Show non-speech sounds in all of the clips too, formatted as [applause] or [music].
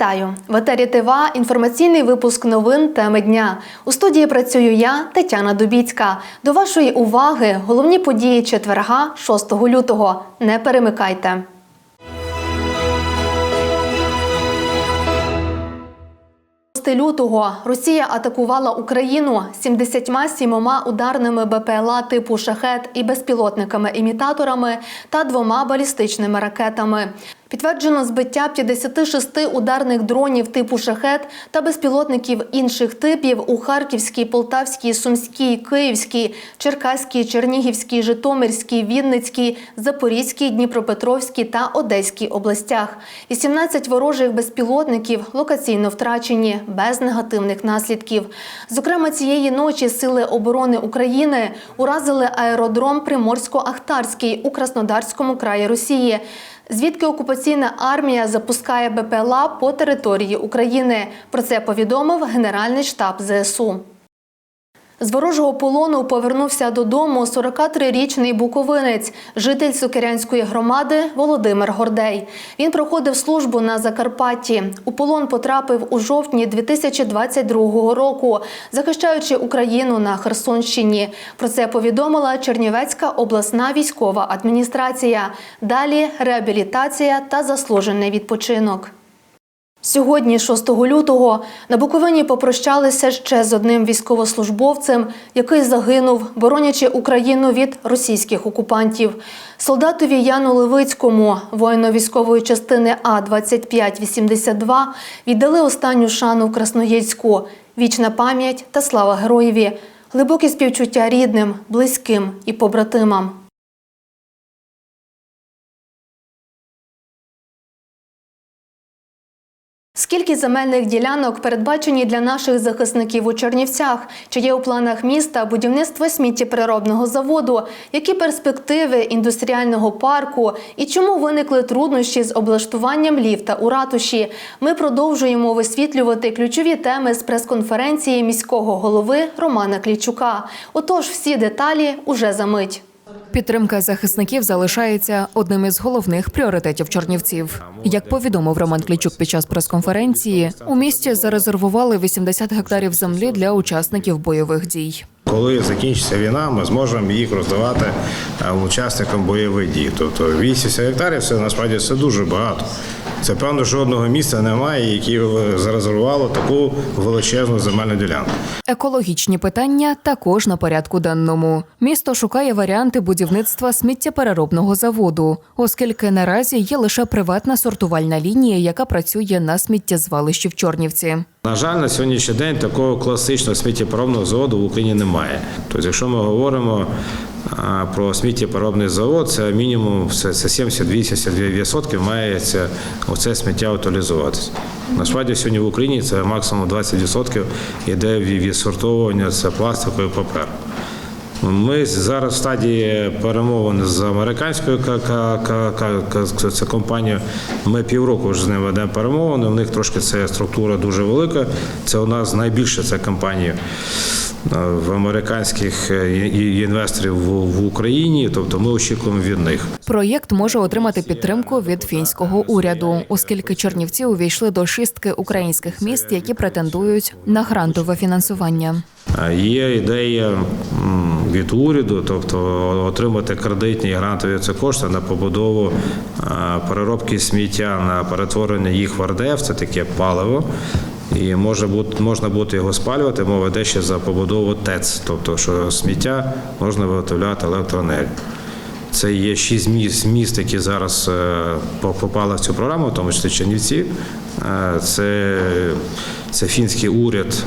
Вітаю! В етері ТВА інформаційний випуск новин теми дня. У студії працюю я, Тетяна Дубіцька. До вашої уваги головні події четверга, 6 лютого. Не перемикайте. лютого Росія атакувала Україну 77 ударними БПЛА типу шахет і безпілотниками-імітаторами та двома балістичними ракетами. Підтверджено збиття 56 ударних дронів типу шахет та безпілотників інших типів у Харківській, Полтавській, Сумській, Київській, Черкаській, Чернігівській, Житомирській, Вінницькій, Запорізькій, Дніпропетровській та Одеській областях. 18 ворожих безпілотників локаційно втрачені без негативних наслідків. Зокрема, цієї ночі сили оборони України уразили аеродром Приморсько-Ахтарський у Краснодарському краї Росії звідки окупаційна армія запускає БПЛА по території України. Про це повідомив Генеральний штаб ЗСУ. З ворожого полону повернувся додому 43-річний буковинець, житель Сукирянської громади Володимир Гордей. Він проходив службу на Закарпатті. У полон потрапив у жовтні 2022 року, захищаючи Україну на Херсонщині. Про це повідомила Чернівецька обласна військова адміністрація. Далі реабілітація та заслужений відпочинок. Сьогодні, 6 лютого, на Буковині попрощалися ще з одним військовослужбовцем, який загинув, боронячи Україну від російських окупантів. Солдатові Яну Левицькому, воїну військової частини А 2582 віддали останню шану в Красноїльську. Вічна пам'ять та слава героєві, глибокі співчуття рідним, близьким і побратимам. Скільки земельних ділянок передбачені для наших захисників у Чернівцях? Чи є у планах міста будівництво сміттєпереробного заводу? Які перспективи індустріального парку? І чому виникли труднощі з облаштуванням ліфта у ратуші? Ми продовжуємо висвітлювати ключові теми з прес-конференції міського голови Романа Клічука. Отож, всі деталі уже за мить. Підтримка захисників залишається одним із головних пріоритетів Чорнівців. Як повідомив Роман Клічук під час прес-конференції, у місті зарезервували 80 гектарів землі для учасників бойових дій. Коли закінчиться війна, ми зможемо їх роздавати е, учасникам бойових дій. Тобто 80 гектарів це насправді це дуже багато. Це певно жодного місця немає, яке зарезервувало таку величезну земельну ділянку. Екологічні питання також на порядку денному. Місто шукає варіанти будівництва сміттєпереробного заводу, оскільки наразі є лише приватна сортувальна лінія, яка працює на сміттєзвалищі в Чорнівці. На жаль, на сьогоднішній день такого класичного сміттєпереробного заводу в Україні немає. Тобто, якщо ми говоримо про сміттєпереробний завод, це мінімум це, це 70-80% має це, сміття утилізуватися. Насправді сьогодні в Україні це максимум 20% йде від відсортовування це пластику і паперу. Ми зараз в стадії перемовин з американською ка- ка- ка- ка- ка- це компанією. Ми півроку вже з ними ведемо перемовини. У них трошки це структура дуже велика. Це у нас найбільше це компанія в американських е, інвесторів в, Україні. Тобто ми очікуємо від них. Проєкт може отримати підтримку від фінського уряду, оскільки Чернівці увійшли до шістки українських міст, які претендують на грантове фінансування. Е, Є ідея від уряду, тобто отримати кредитні і грантові це кошти на побудову е, переробки сміття на перетворення їх в РДФ, це таке паливо. І може бути можна буде його спалювати. Мова йде ще за побудову ТЕЦ, тобто що сміття можна виготовляти електроенергію. Це є шість міст, міст які зараз е, попали в цю програму, в тому числі Чернівці. Е, Це, це фінський уряд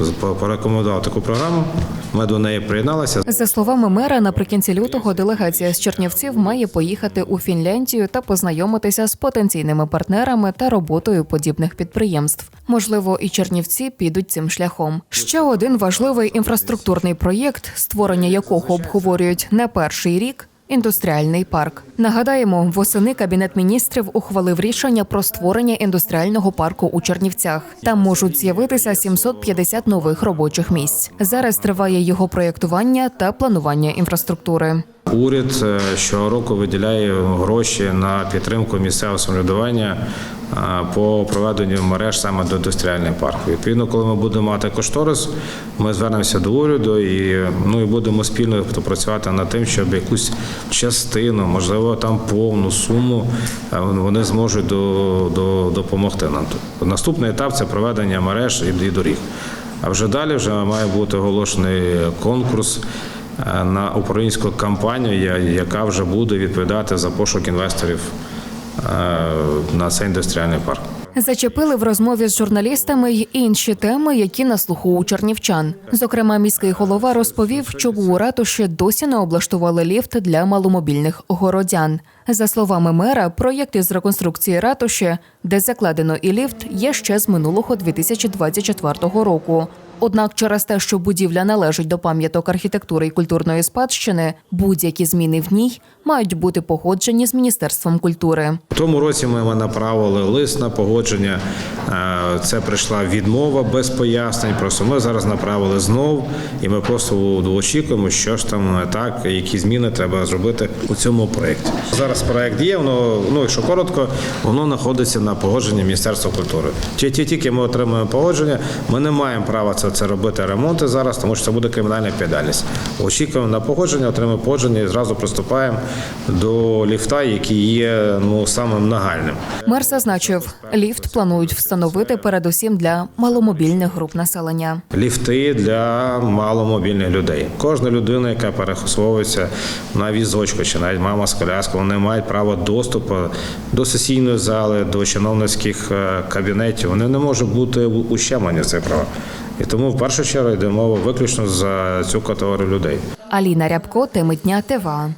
е, порекомендував таку програму. Ми до неї приєдналися. За словами мера, наприкінці лютого делегація з Чернівців має поїхати у Фінляндію та познайомитися з потенційними партнерами та роботою подібних підприємств. Можливо, і Чернівці підуть цим шляхом. Ще один важливий інфраструктурний проєкт, створення якого обговорюють не перший рік. Індустріальний парк. Нагадаємо, восени кабінет міністрів ухвалив рішення про створення індустріального парку у Чернівцях. Там можуть з'явитися 750 нових робочих місць. Зараз триває його проєктування та планування інфраструктури. Уряд е, щороку виділяє гроші на підтримку місцевого самоврядування е, по проведенню мереж саме до індустріальних парків. Відповідно, коли ми будемо мати кошторис, ми звернемося до уряду і ну і будемо спільно працювати над тим, щоб якусь частину, можливо, там повну суму е, вони зможуть до, до, допомогти нам. Наступний етап це проведення мереж і, доріг. А вже далі вже має бути оголошений конкурс на управлінську кампанію, яка вже буде відповідати за пошук інвесторів е, на цей індустріальний парк. Зачепили в розмові з журналістами й інші теми, які на слуху у чернівчан. Зокрема, міський голова розповів, чому у ратуші досі не облаштували ліфт для маломобільних городян. За словами мера, проєкт із реконструкції ратуші, де закладено і ліфт, є ще з минулого 2024 року. Однак, через те, що будівля належить до пам'яток архітектури і культурної спадщини, будь-які зміни в ній мають бути погоджені з міністерством культури. В тому році ми направили лист на погодження. Е, Це прийшла відмова без пояснень. Просто ми зараз направили знов, і ми просто очікуємо, що ж там не так, які зміни треба зробити у цьому проєкті. Зараз проєкт є, воно, ну якщо коротко, воно знаходиться на погодженні Міністерства культури. Ті, ті, тільки ми отримуємо погодження, ми не маємо права це, це робити ремонти зараз, тому що це буде кримінальна відповідальність. Очікуємо на погодження, отримуємо погодження і зразу приступаємо до ліфта, який є ну самим нагальним. Мер зазначив, ліфт планують встановити передусім для маломобільних груп населення. Ліфти для маломобільних людей. Кожна людина, яка пересовується на візочку, чи навіть мама з коляскою, вони мають право доступу до сесійної зали, до чиновницьких е, кабінетів. Вони не можуть бути ущемлені в це право. І тому в першу чергу йде мова виключно за цю категорію людей. Аліна Рябко, теми дня ТВА.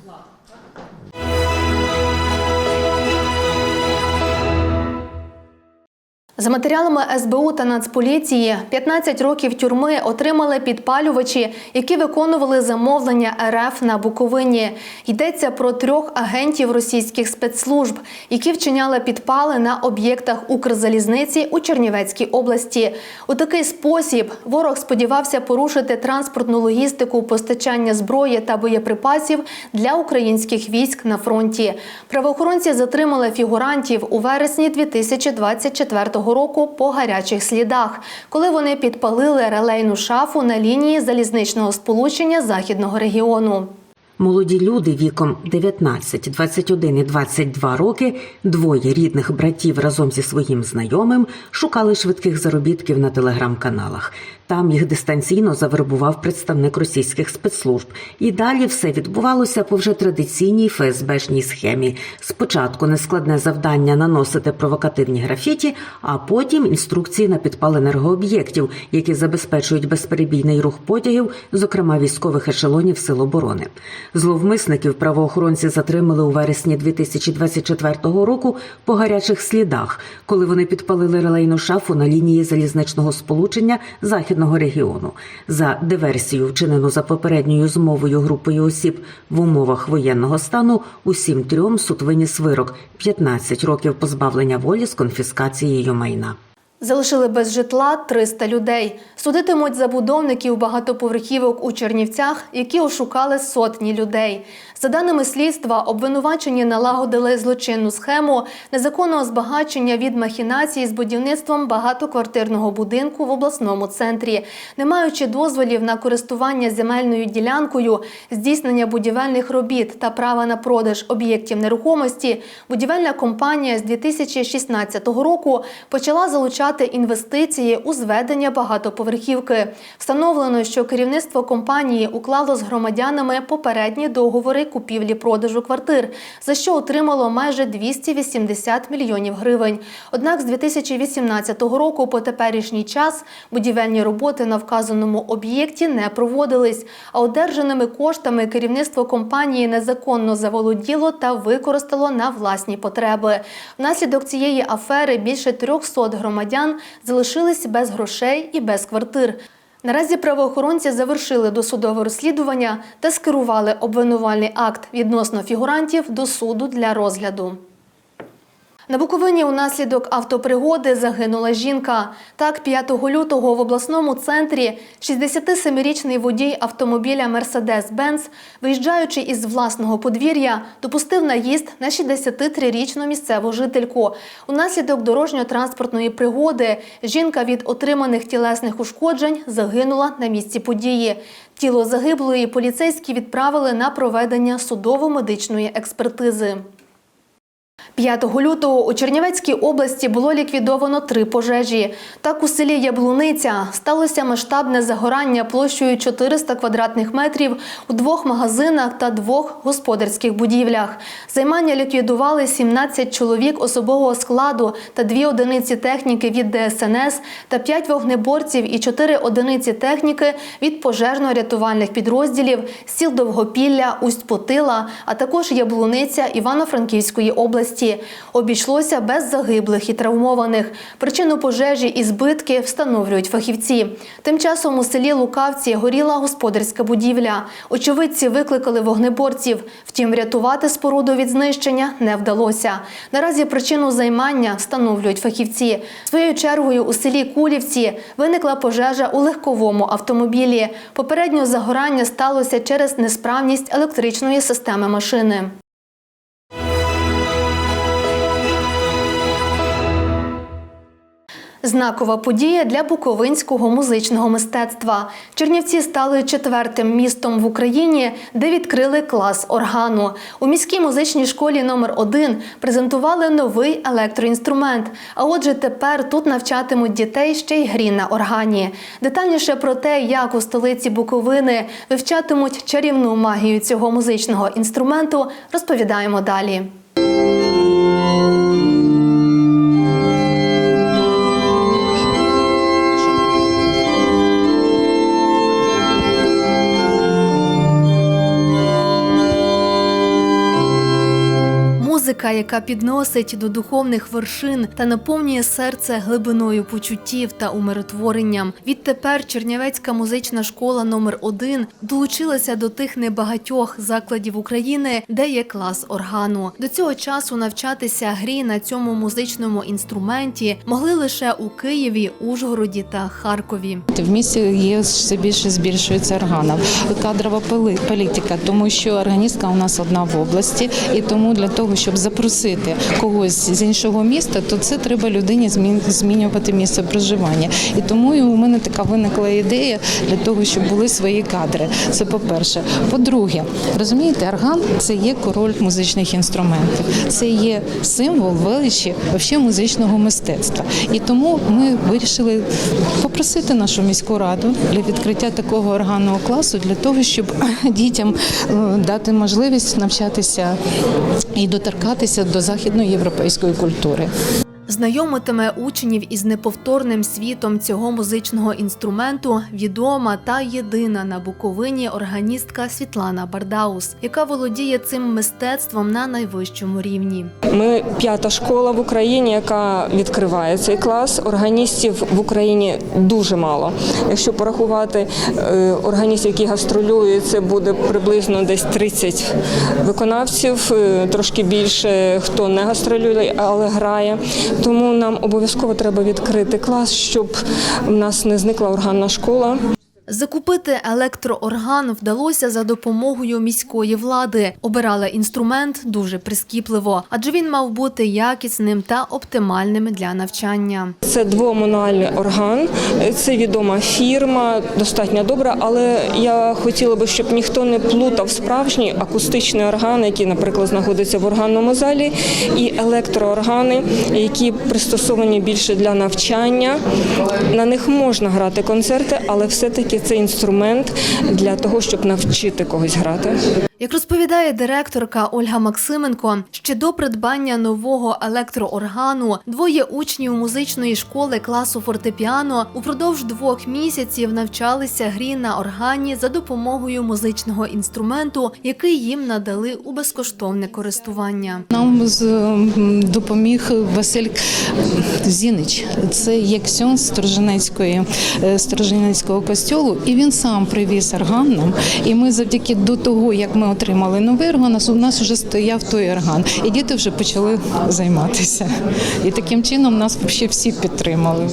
За матеріалами СБУ та Нацполіції 15 років тюрми отримали підпалювачі, які виконували замовлення РФ на Буковині. Йдеться про трьох агентів російських спецслужб, які вчиняли підпали на об'єктах Укрзалізниці у Чернівецькій області. У такий спосіб ворог сподівався порушити транспортну логістику постачання зброї та боєприпасів для українських військ на фронті. Правоохоронці затримали фігурантів у вересні 2024 року по гарячих слідах, коли вони підпалили релейну шафу на лінії залізничного сполучення західного регіону. Молоді люди віком 19, 21 і 22 роки, двоє рідних братів разом зі своїм знайомим шукали швидких заробітків на телеграм-каналах. Там їх дистанційно завербував представник російських спецслужб. І далі все відбувалося по вже традиційній ФСБшній схемі. Спочатку нескладне завдання наносити провокативні графіті, а потім інструкції на підпал енергооб'єктів, які забезпечують безперебійний рух потягів, зокрема військових ешелонів Сил оборони. Зловмисників правоохоронці затримали у вересні 2024 року по гарячих слідах, коли вони підпалили релейну шафу на лінії залізничного сполучення західного регіону. За диверсію, вчинену за попередньою змовою групою осіб в умовах воєнного стану, усім трьом суд виніс вирок 15 років позбавлення волі з конфіскацією майна. Залишили без житла 300 людей. Судитимуть забудовників багатоповерхівок у Чернівцях, які ошукали сотні людей. За даними слідства, обвинувачені налагодили злочинну схему незаконного збагачення від махінацій з будівництвом багатоквартирного будинку в обласному центрі, не маючи дозволів на користування земельною ділянкою, здійснення будівельних робіт та права на продаж об'єктів нерухомості. Будівельна компанія з 2016 року почала залучати інвестиції у зведення багатоповерхівки. Встановлено, що керівництво компанії уклало з громадянами попередні договори купівлі-продажу квартир, за що отримало майже 280 мільйонів гривень. Однак з 2018 року по теперішній час будівельні роботи на вказаному об'єкті не проводились, а одержаними коштами керівництво компанії незаконно заволоділо та використало на власні потреби. Внаслідок цієї афери більше 300 громадян залишились без грошей і без квартир. Наразі правоохоронці завершили досудове розслідування та скерували обвинувальний акт відносно фігурантів до суду для розгляду. На Буковині унаслідок автопригоди загинула жінка. Так, 5 лютого в обласному центрі 67-річний водій автомобіля Mercedes-Benz, виїжджаючи із власного подвір'я, допустив наїзд на 63-річну місцеву жительку. Унаслідок дорожньо-транспортної пригоди жінка від отриманих тілесних ушкоджень загинула на місці події. Тіло загиблої поліцейські відправили на проведення судово-медичної експертизи. 5 лютого у Чернівецькій області було ліквідовано три пожежі. Так у селі Яблуниця сталося масштабне загорання площею 400 квадратних метрів у двох магазинах та двох господарських будівлях. Займання ліквідували 17 чоловік особового складу та дві одиниці техніки від ДСНС та 5 вогнеборців і 4 одиниці техніки від пожежно-рятувальних підрозділів сіл Довгопілля, Усть-Потила, а також Яблуниця Івано-Франківської області. Обійшлося без загиблих і травмованих. Причину пожежі і збитки встановлюють фахівці. Тим часом у селі Лукавці горіла господарська будівля. Очевидці викликали вогнеборців. Втім, врятувати споруду від знищення не вдалося. Наразі причину займання встановлюють фахівці. Своєю чергою у селі Кулівці виникла пожежа у легковому автомобілі. Попередньо загорання сталося через несправність електричної системи машини. Знакова подія для буковинського музичного мистецтва. Чернівці стали четвертим містом в Україні, де відкрили клас органу. У міській музичній школі номер 1 презентували новий електроінструмент. А отже, тепер тут навчатимуть дітей ще й грі на органі. Детальніше про те, як у столиці Буковини вивчатимуть чарівну магію цього музичного інструменту, розповідаємо далі. Музика, яка підносить до духовних вершин та наповнює серце глибиною почуттів та умиротворенням. Відтепер Чернівецька музична школа номер 1 долучилася до тих небагатьох закладів України, де є клас органу. До цього часу навчатися грі на цьому музичному інструменті могли лише у Києві, Ужгороді та Харкові. В місті є все більше збільшується органів. Кадрова політика, тому що органістка у нас одна в області, і тому для того, щоб запросити когось з іншого міста, то це треба людині змін- змінювати місце проживання. І тому у мене така виникла ідея для того, щоб були свої кадри. Це по-перше. По-друге, розумієте, орган це є король музичних інструментів, це є символ величі музичного мистецтва. І тому ми вирішили попросити нашу міську раду для відкриття такого органного класу для того, щоб [clears throat] дітям е, дати можливість навчатися і доторкатися до західноєвропейської культури. Знайомитиме учнів із неповторним світом цього музичного інструменту відома та єдина на Буковині органістка Світлана Бардаус, яка володіє цим мистецтвом на найвищому рівні. Ми п'ята школа в Україні, яка відкриває цей клас. Органістів в Україні дуже мало. Якщо порахувати е, органістів, які гастролюють, це буде приблизно десь 30 виконавців, е, трошки більше хто не гастролює, але грає. Тому нам обов'язково треба відкрити клас, щоб в нас не зникла органна школа. Закупити електроорган вдалося за допомогою міської влади. Обирали інструмент дуже прискіпливо, адже він мав бути якісним та оптимальним для навчання. Це двомануальний орган, це відома фірма, достатньо добра, але я хотіла би, щоб ніхто не плутав справжній акустичний орган, який, наприклад, знаходиться в органному залі, і електрооргани, які пристосовані більше для навчання. На них можна грати концерти, але все-таки це інструмент для того, щоб навчити когось грати. Як розповідає директорка Ольга Максименко, ще до придбання нового електрооргану двоє учнів музичної школи класу фортепіано упродовж двох місяців навчалися грі на органі за допомогою музичного інструменту, який їм надали у безкоштовне користування. Нам з- допоміг Василь Зінич. Це є ксьон Сторожинецької е, костьолу, і він сам привіз орган нам. І ми завдяки до того, як ми отримали новий орган, у нас вже стояв той орган, і діти вже почали займатися. І таким чином нас всі підтримали.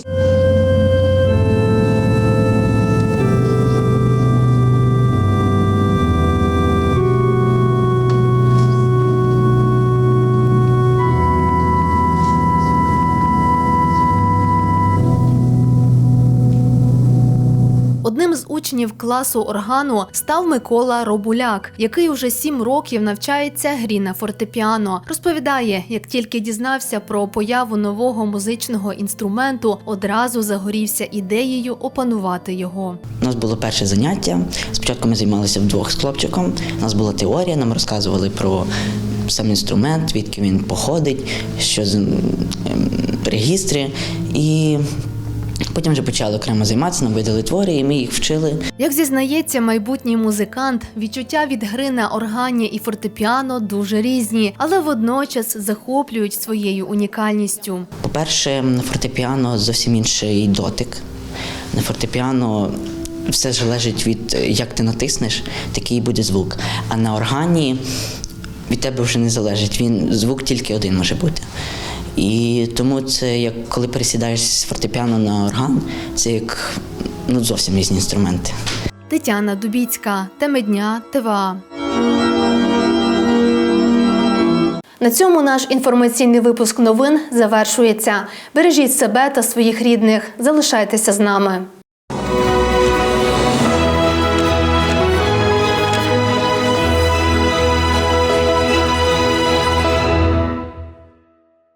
Учнів класу органу став Микола Робуляк, який уже сім років навчається грі на фортепіано. Розповідає, як тільки дізнався про появу нового музичного інструменту, одразу загорівся ідеєю опанувати його. У нас було перше заняття. Спочатку ми займалися вдвох з хлопчиком. У нас була теорія, нам розказували про сам інструмент, звідки він походить, що з ем, регістри. І потім вже почали окремо займатися, нам видали твори, і ми їх вчили. Як зізнається майбутній музикант, відчуття від гри на органі і фортепіано дуже різні, але водночас захоплюють своєю унікальністю. По-перше, на фортепіано зовсім інший дотик. На фортепіано все залежить від як ти натиснеш, такий буде звук. А на органі від тебе вже не залежить. Він звук тільки один може бути. І тому це як коли пересідаєш з фортепіано на орган, це як ну, зовсім різні інструменти. Тетяна Дубіцька, теми дня, ТВА. На цьому наш інформаційний випуск новин завершується. Бережіть себе та своїх рідних. Залишайтеся з нами.